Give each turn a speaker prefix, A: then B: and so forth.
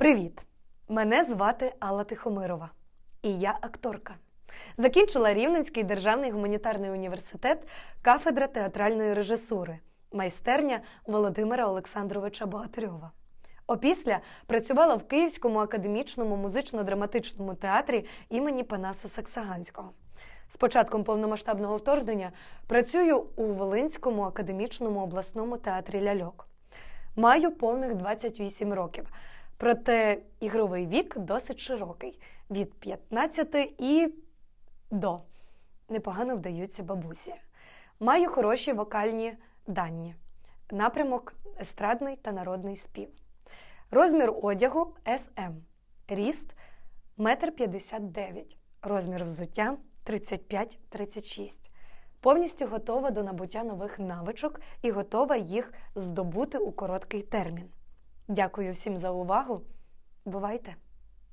A: Привіт! Мене звати Алла Тихомирова, і я акторка. Закінчила Рівненський державний гуманітарний університет, кафедра театральної режисури, майстерня Володимира Олександровича Богатирьова. Опісля працювала в Київському академічному музично-драматичному театрі імені Панаса Саксаганського. З початком повномасштабного вторгнення працюю у Волинському академічному обласному театрі Ляльок. Маю повних 28 років, проте ігровий вік досить широкий від 15 і до. Непогано вдаються бабусі. Маю хороші вокальні дані. Напрямок естрадний та народний спів. Розмір одягу СМ. Ріст 1,59 м. Розмір взуття 35-36. Повністю готова до набуття нових навичок і готова їх здобути у короткий термін. Дякую всім за увагу. Бувайте!